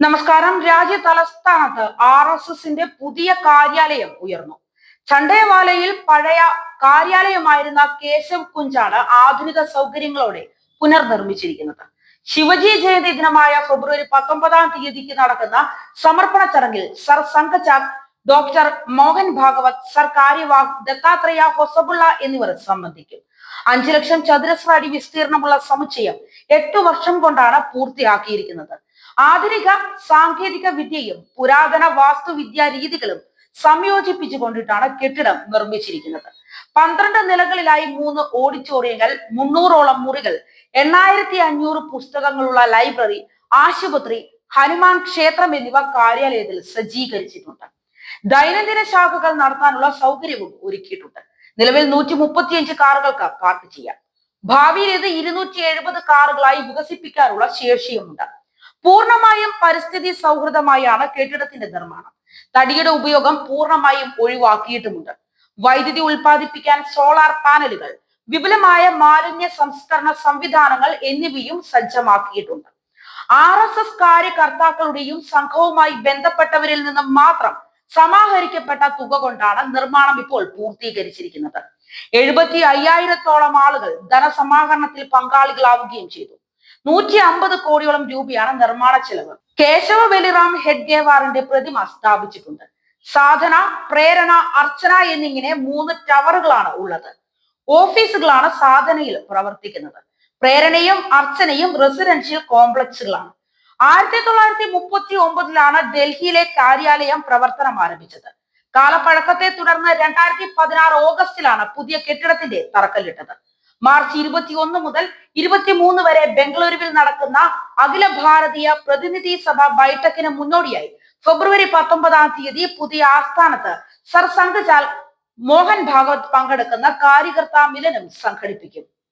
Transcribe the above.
നമസ്കാരം. രാജ്യ തലസ്ഥാനത്ത് ആർ എസ് എസിന്റെ പുതിയ കാര്യാലയം ഉയർന്നു. ചണ്ടേവാലയിൽ പഴയ കാര്യാലയമായിരുന്ന കേശവ് കുഞ്ചാണ് ആധുനിക സൗകര്യങ്ങളോടെ പുനർനിർമ്മിച്ചിരിക്കുന്നത്. ശിവജി ജയന്തി ദിനമായ ഫെബ്രുവരി പത്തൊമ്പതാം തീയതിക്ക് നടക്കുന്ന സമർപ്പണ ചടങ്ങിൽ സർ സംഘചാർ ഡോക്ടർ മോഹൻ ഭാഗവത് സർ കാര്യവാഹ് ദത്താത്രേയ ഹൊസബുള്ള എന്നിവർ സംബന്ധിക്കും. അഞ്ചു ലക്ഷം ചതുരശ്ര അടി വിസ്തീർണമുള്ള സമുച്ചയം എട്ടു വർഷം കൊണ്ടാണ് പൂർത്തിയാക്കിയിരിക്കുന്നത്. ആധുനിക സാങ്കേതിക വിദ്യയും പുരാതന വാസ്തുവിദ്യാ രീതികളും സംയോജിപ്പിച്ചു കൊണ്ടിട്ടാണ് കെട്ടിടം നിർമ്മിച്ചിരിക്കുന്നത്. പന്ത്രണ്ട് നിലകളിലായി മൂന്ന് ഓഡിറ്റോറിയങ്ങൾ മുന്നൂറോളം മുറികൾ എണ്ണായിരത്തി അഞ്ഞൂറ് പുസ്തകങ്ങളുള്ള ലൈബ്രറി ആശുപത്രി ഹനുമാൻ ക്ഷേത്രം എന്നിവ കാര്യാലയത്തിൽ സജ്ജീകരിച്ചിട്ടുണ്ട്. ദൈനംദിന ശാഖകൾ നടത്താനുള്ള സൗകര്യവും ഒരുക്കിയിട്ടുണ്ട്. നിലവിൽ നൂറ്റി മുപ്പത്തിയഞ്ച് കാറുകൾക്ക് പാർക്ക് ചെയ്യാം. ഭാവിയിൽ ഇത് ഇരുന്നൂറ്റി എഴുപത് കാറുകളായി വികസിപ്പിക്കാനുള്ള ശേഷിയുമുണ്ട്. പൂർണമായും പരിസ്ഥിതി സൗഹൃദമായാണ് കെട്ടിടത്തിന്റെ നിർമ്മാണം. തടിയുടെ ഉപയോഗം പൂർണമായും ഒഴിവാക്കിയിട്ടുമുണ്ട്. വൈദ്യുതി ഉൽപ്പാദിപ്പിക്കാൻ സോളാർ പാനലുകൾ വിപുലമായ മാലിന്യ സംസ്കരണ സംവിധാനങ്ങൾ എന്നിവയും സജ്ജമാക്കിയിട്ടുണ്ട്. ആർ എസ് എസ് കാര്യകർത്താക്കളുടെയും സംഘവുമായി ബന്ധപ്പെട്ടവരിൽ നിന്നും മാത്രം സമാഹരിക്കപ്പെട്ട തുക കൊണ്ടാണ് നിർമ്മാണം ഇപ്പോൾ പൂർത്തീകരിച്ചിരിക്കുന്നത്. എഴുപത്തി അയ്യായിരത്തോളം ആളുകൾ ധനസമാഹരണത്തിൽ പങ്കാളികളാവുകയും ചെയ്തു. നൂറ്റി അമ്പത് കോടിയോളം രൂപയാണ് നിർമ്മാണ ചെലവ്. കേശവ ബലിറാം ഹെഡ്ഗേവാറിന്റെ പ്രതിമ സ്ഥാപിച്ചിട്ടുണ്ട്. സാധന പ്രേരണ അർച്ചന എന്നിങ്ങനെ മൂന്ന് ടവറുകളാണ് ഉള്ളത്. ഓഫീസുകളാണ് സാധനയിൽ പ്രവർത്തിക്കുന്നത്. പ്രേരണയും അർച്ചനയും റെസിഡൻഷ്യൽ കോംപ്ലക്സുകളാണ്. ആയിരത്തി തൊള്ളായിരത്തി മുപ്പത്തി ഒമ്പതിലാണ് ഡൽഹിയിലെ കാര്യാലയം പ്രവർത്തനം ആരംഭിച്ചത്. കാലപ്പഴക്കത്തെ തുടർന്ന് രണ്ടായിരത്തി പതിനാറ് ഓഗസ്റ്റിലാണ് പുതിയ കെട്ടിടത്തിന്റെ തറക്കല്ലിട്ടത്. മാർച്ച് ഇരുപത്തിയൊന്ന് മുതൽ ഇരുപത്തിമൂന്ന് വരെ ബംഗളൂരുവിൽ നടക്കുന്ന അഖില ഭാരതീയ പ്രതിനിധി സഭ ബൈഠക്കിന് മുന്നോടിയായി. ഫെബ്രുവരി പത്തൊമ്പതാം തീയതി പുതിയ ആസ്ഥാനത്ത് സർ സംഘചാൽ മോഹൻ ഭാഗവത് പങ്കെടുക്കുന്ന കാര്യകർത്താ മിലനം സംഘടിപ്പിക്കും.